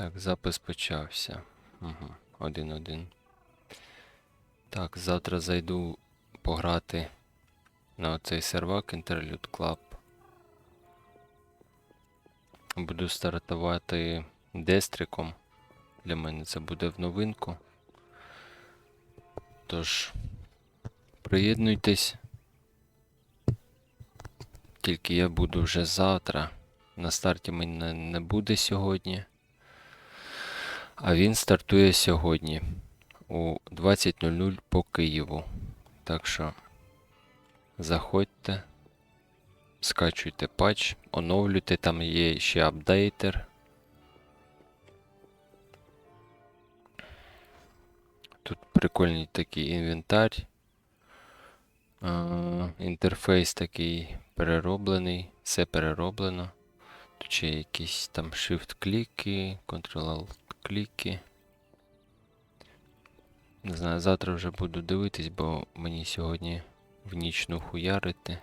Так, запис почався. Угу. Один-один. Так, завтра зайду пограти на оцей сервак Interlude Club. Буду стартувати дестриком. Для мене це буде в новинку. Тож, приєднуйтесь. Тільки я буду вже завтра. На старті мене не буде сьогодні. А він стартує сьогодні у 20.00 по Києву. Так що заходьте, скачуйте патч, оновлюйте, там є ще апдейтер. Тут прикольний такий інвентар. Інтерфейс такий перероблений, все перероблено. Тут ще якісь там Shift-кліки, Ctrl-Alt-кліки. Не знаю, завтра вже буду дивитись, бо мені сьогодні в нічну хуярити.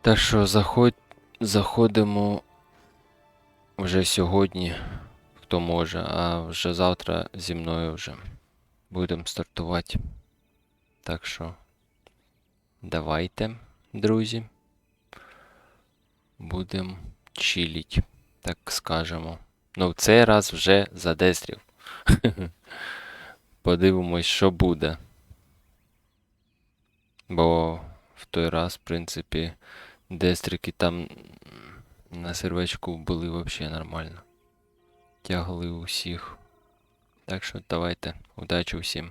Так що заходь, заходимо вже сьогодні, хто може, а вже завтра зі мною вже будемо стартувати. Так що давайте, друзі. Будем чилить, так скажемо. Ну, в цей раз вже за дестрів. Подивимось, що буде. Бо в той раз, в принципі, дестрики там на сервечку були взагалі нормально. Тягли усіх. Так що давайте, удачі усім.